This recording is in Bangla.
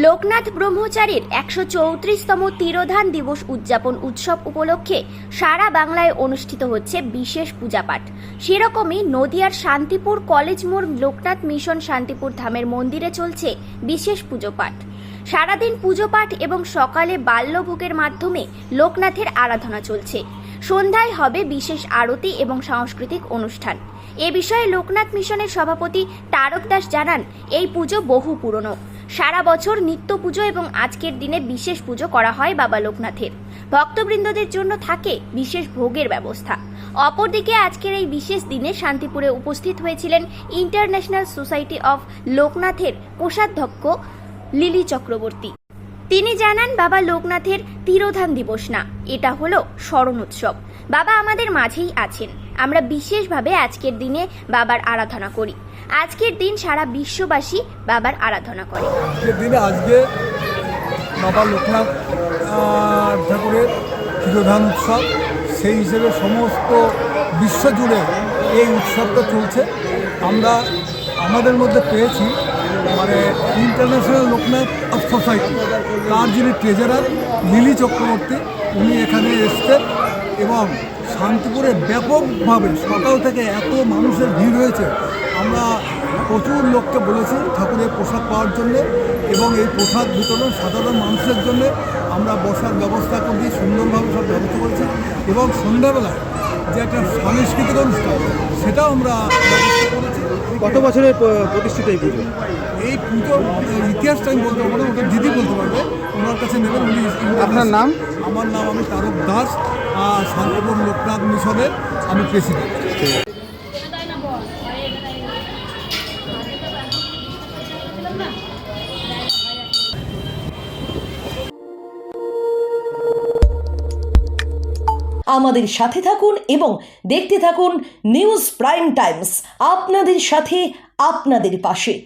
লোকনাথ ব্রহ্মচারীর একশো চৌত্রিশতম তিরোধান দিবস উদযাপন উৎসব উপলক্ষে সারা বাংলায় অনুষ্ঠিত হচ্ছে বিশেষ পূজাপাঠ। সেরকমই নদিয়ার শান্তিপুর কলেজ মোড় লোকনাথ মিশন শান্তিপুর ধামের মন্দিরে চলছে বিশেষ পুজোপাঠ। সারাদিন পুজোপাঠ এবং সকালে বাল্যভোগের মাধ্যমে লোকনাথের আরাধনা চলছে। সন্ধ্যায় হবে বিশেষ আরতি এবং সাংস্কৃতিক অনুষ্ঠান। এ বিষয়ে লোকনাথ মিশনের সভাপতি তারক দাস জানান, এই পুজো বহু পুরনো। সারা বছর নিত্য পুজো এবং আজকের দিনে বিশেষ পুজো করা হয় বাবা লোকনাথের। ভক্তবৃন্দদের জন্য থাকে বিশেষ ভোগের ব্যবস্থা। অপরদিকে আজকের এই বিশেষ দিনে শান্তিপুরে উপস্থিত হয়েছিলেন ইন্টারন্যাশনাল সোসাইটি অফ লোকনাথের কোষাধ্যক্ষ লিলি চক্রবর্তী। তিনি জানান, বাবা লোকনাথের তিরোধান দিবস না, এটা হলো স্মরণ উৎসব। বাবা আমাদের মাঝেই আছেন। আমরা বিশেষভাবে আজকের দিনে বাবার আরাধনা করি। আজকের দিন সারা বিশ্ববাসী বাবার আরাধনা করে। দিনে আজকে বাবা লোকনাথ ঠাকুরের তিরোধান উৎসব, সেই হিসেবে সমস্ত বিশ্ব জুড়ে এই উৎসবটা চলছে। আমরা আমাদের মধ্যে পেয়েছি মানে ইন্টারন্যাশনাল লোকনাথ অফ সোসাইটি তার যিনি ট্রেজারার লিলি চক্রবর্তী, উনি এখানে এসছেন। এবং শান্তিপুরে ব্যাপকভাবে সকাল থেকে এত মানুষের ভিড় হয়েছে। আমরা প্রচুর লোককে বলেছি ঠাকুরের প্রসাদ পাওয়ার জন্য এবং এই প্রসাদ বিতরণ সাধারণ মানুষের জন্য আমরা বসার ব্যবস্থা করি সুন্দরভাবে সব ব্যবস্থা করেছি এবং সন্ধ্যাবেলায় যে একটা সাংস্কৃতিক অনুষ্ঠান সেটাও আমরা ব্যবস্থা করেছি। কত বছরের প্রতিষ্ঠিত এই পুজো? এই পুজো ইতিহাসটা আমি বলতে পারব ওটা দিদি বলতে পারবে। ওনার কাছে নেবেন উনি আপনার নাম? আমার নাম আমি তারক দাস। শান্তিপুর লোকনাথ মিশনের আমি প্রেসিডেন্ট আমাদের সাথে থাকুন এবং দেখতে থাকুন নিউজ প্রাইম টাইমস। আপনাদের সাথে, আপনাদের পাশে।